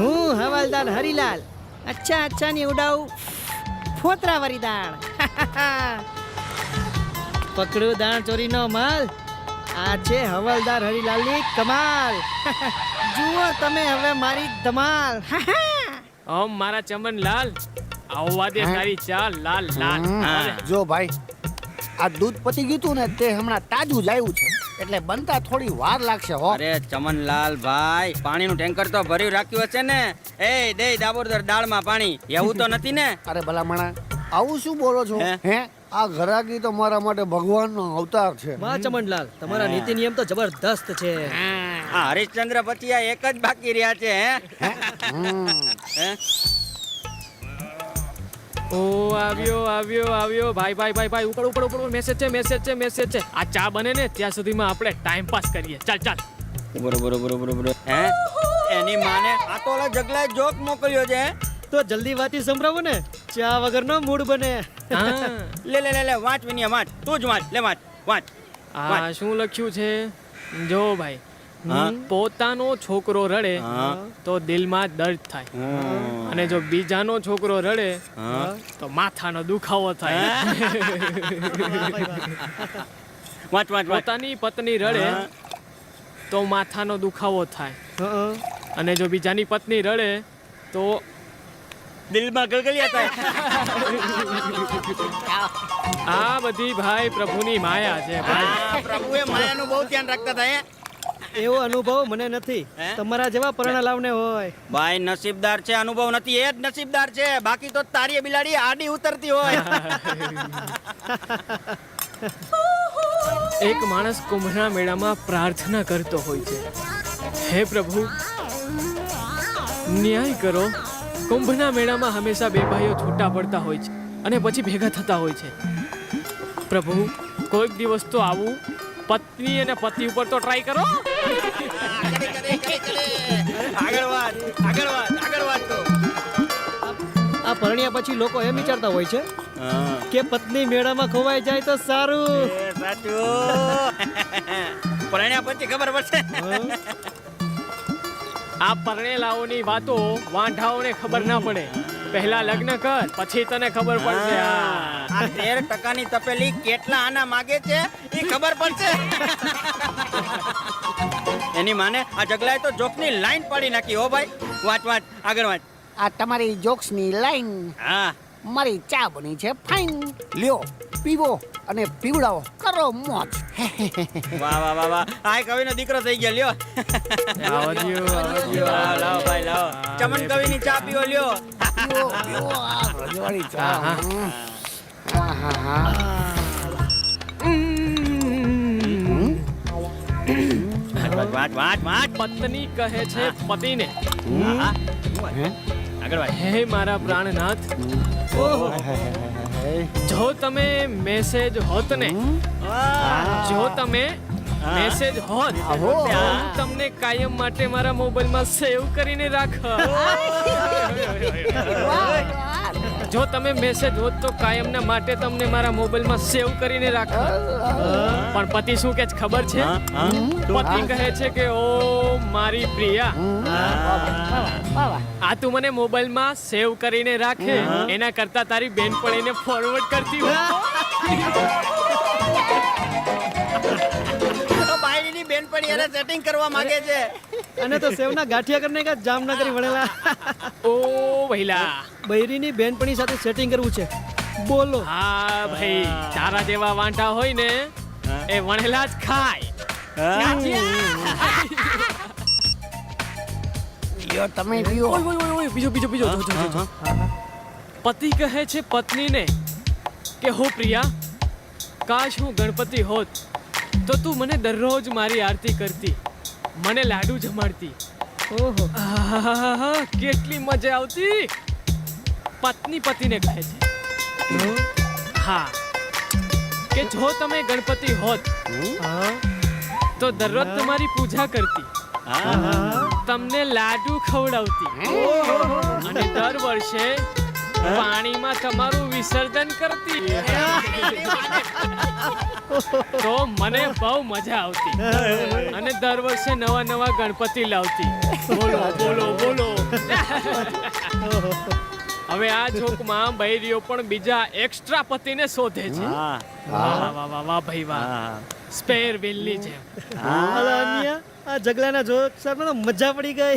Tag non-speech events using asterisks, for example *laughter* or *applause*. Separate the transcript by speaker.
Speaker 1: હું હવાલદાર હરિલાલ. અચ્છા અચ્છા ની ઉડાવું ફોતરા વરી દાણ *laughs* પકડું દાણ ચોરીનો માલ. આ છે હવાલદાર હરિલાલની કમાલ. *laughs* જુઓ તમે હવે મારી ધમાલ. *laughs*
Speaker 2: ઓમ મારા ચમન લાલ આવવા દે તારી ચાલ લાલ લાલ.
Speaker 3: જો ભાઈ આ દૂધ પતી ગયું તું ને તે હમણાં તાજું લાવ્યું છે. એટલે બનતા થોડી વાર લાગશે હો.
Speaker 4: અરે ચમનલાલ ભાઈ પાણીનું ટેન્કર તો ભર્યું રાખ્યું હશે ને. એ દે દાબોદર દાળમાં પાણી. એવું તો નથી ને?
Speaker 3: અરે ભલામણા આવું શું બોલો છો?
Speaker 4: હે?
Speaker 3: આ ઘરાકી તો મારા માટે ભગવાનનો અવતાર છે.
Speaker 1: વાહ ચમનલાલ તમારા નીતિ નિયમ તો જબરદસ્ત છે.
Speaker 4: આ હરિશ્ચંદ્ર પછી આ એક જ બાકી રહ્યા છે હે? હે?
Speaker 2: ઓ આવ્યો આવ્યો આવ્યો. ભાઈ ભાઈ ભાઈ ભાઈ ઉપર ઉપર ઉપર મેસેજ છે મેસેજ છે મેસેજ છે. આ ચા બને ને ત્યાં સુધીમાં આપણે ટાઈમ પાસ કરીએ. ચાલ ચાલ.
Speaker 4: બરોબર બરોબર બરોબર હે? એની માને આ તો ઓલા જગલાએ જોક મોકલ્યો છે
Speaker 1: તો જલ્દી વાતી સંભળાવો ને. ચા વગરનો મૂડ બને.
Speaker 4: લે લે લે લે વાંચ વિનિયા વાંચ. તું જ વાંચ. લે વાંચ વાંચ.
Speaker 2: આ શું લખ્યું છે? જો ભાઈ. પોતાનો છોકરો રડે તો દિલમાં દર્દ થાય. અને જો બીજાનો છોકરો રડે તો માથાનો દુખાવો થાય. પોતાની પત્ની રડે તો માથાનો દુખાવો થાય. અને જો બીજાની પત્ની રડે તો
Speaker 4: દિલમાં ગલગલિયા થાય.
Speaker 2: આ બધી ભાઈ પ્રભુની માયા છે ભાઈ.
Speaker 4: પ્રભુએ માયાનું બહુ ધ્યાન રાખતા હતા
Speaker 1: એવો અનુભવ મને નથી. તમારા જેવા પરણા લાવને હોય.
Speaker 4: ભાઈ નસીબદાર છે અનુભવ નથી. એ જ નસીબદાર છે. બાકી તો તારી બિલાડી આડી ઉતરતી હોય. *laughs*
Speaker 2: એક માણસ કુંભના મેળામાં પ્રાર્થના કરતો હોય છે. હે પ્રભુ ન્યાય કરો. કુંભના મેળામાં હંમેશા બે ભાઈઓ છૂટા પડતા હોય છે અને પછી ભેગા થતા હોય છે. પ્રભુ કોઈક દિવસ તો આવું પત્ની અને પતિ ઉપર તો ટ્રાય કરો.
Speaker 4: આગળ વાત આગળ વાત આગળ વાત. તો
Speaker 1: આ પરણ્યા પછી લોકો એમ વિચારતા હોય છે કે પત્ની મેળામાં ખોવાઈ જાય તો સારું.
Speaker 4: સાચું. પરણ્યા પછી ખબર પડશે.
Speaker 2: આ પરણેલાઓની વાતો વાંઢાઓને ખબર ના પડે. પહેલા લગ્ન કર પછી તને ખબર પડશે. આ
Speaker 4: તેર ટકાની તપેલી કેટલા આના માગે છે? એ ખબર પડશે. એની માને આ જગલાએ તો જોકની લાઈન પાડી નાખી હો ભાઈ. વાંચ વાંચ આગળ વાંચ.
Speaker 3: આ તમારી જોક્સની લાઈન.
Speaker 4: હા.
Speaker 3: મારી ચા બની છે ફાઇન લ્યો પીવો અને પીવડાવો. કરો મોજ.
Speaker 4: વાહ વાહ વાહ વાહ. આ કવિનો દીકરો થઈ ગયો લ્યો.
Speaker 2: આવો દ્યો.
Speaker 4: લાવો લાવો ભાઈ લાવો. ચમન કવિની ચા પીવો લ્યો.
Speaker 3: પીવો પીવો આ રજવાડી ચા.
Speaker 4: વાંચ વાંચ વાંચ
Speaker 2: પત્ની કહે છે પતિને.
Speaker 4: આગળ
Speaker 2: હે. મારા પ્રાણનાથ? જો તમે મેસેજ હોત ને જો તમે મેસેજ હોત ત્યાં હું. તમને કાયમ માટે મારા મોબાઈલમાં સેવ કરીને રાખ *laughs* જો તમે મેસેજ હોત તો કાયમના માટે તમને મારા મોબાઈલમાં સેવ કરીને રાખ પણ પતિ શું કે ખબર છે. પતિ કહે છે કે ઓ મારી પ્રિયા. આ તું મને મોબાઈલમાં સેવ કરીને રાખે. એના કરતા તારી બેનપણીને ફોરવર્ડ કરતી હોય.
Speaker 4: તો બાયડીની બેનપણી એને સેટિંગ કરવા માંગે છે.
Speaker 1: અને તો સેવના ગાંઠિયા કરીને કા જામનગરી વળેલા
Speaker 2: ઓ ભઈલા
Speaker 1: બૈરીની બેનપણી સાથે સેટિંગ કરવું છે. બોલો.
Speaker 2: હા ભાઈ તારા જેવા વાંટા હોય ને એ વણેલા જ ખાય.
Speaker 3: તમે
Speaker 2: બીજો બીજો બીજો. પતિ કહે છે પત્નીને કે હો પ્રિયા કાશ હું ગણપતિ હોત તો તું મને દરરોજ મારી આરતી કરતી મને લાડુ જમાડતી
Speaker 1: ઓહો.
Speaker 2: આહાહાહા, કેટલી મજા આવતી. પત્ની પતિને કહે છે. હા. કે જો તમે ગણપતિ હોત તો દરરોજ તમારી પૂજા કરતી. તમને લાડુ ખવડાવતી. અને દર વર્ષે પાણીમાં તમારું વિસર્જન કરતી. તો મને બહુ મજા આવતી. અને દર વર્ષે નવા નવા ગણપતિ લાવતી. બોલો બોલો બોલો. હવે આ જોકમાં બૈરીઓ પણ બીજા એક્સ્ટ્રા પતિને શોધે છે. વાહ વાહ વાહ. ભાઈ વાહ.
Speaker 4: હા.
Speaker 2: સ્પેર વિલની જેમ.
Speaker 1: આ જગલાના જોક સાહેબ મજા પડી ગઈ.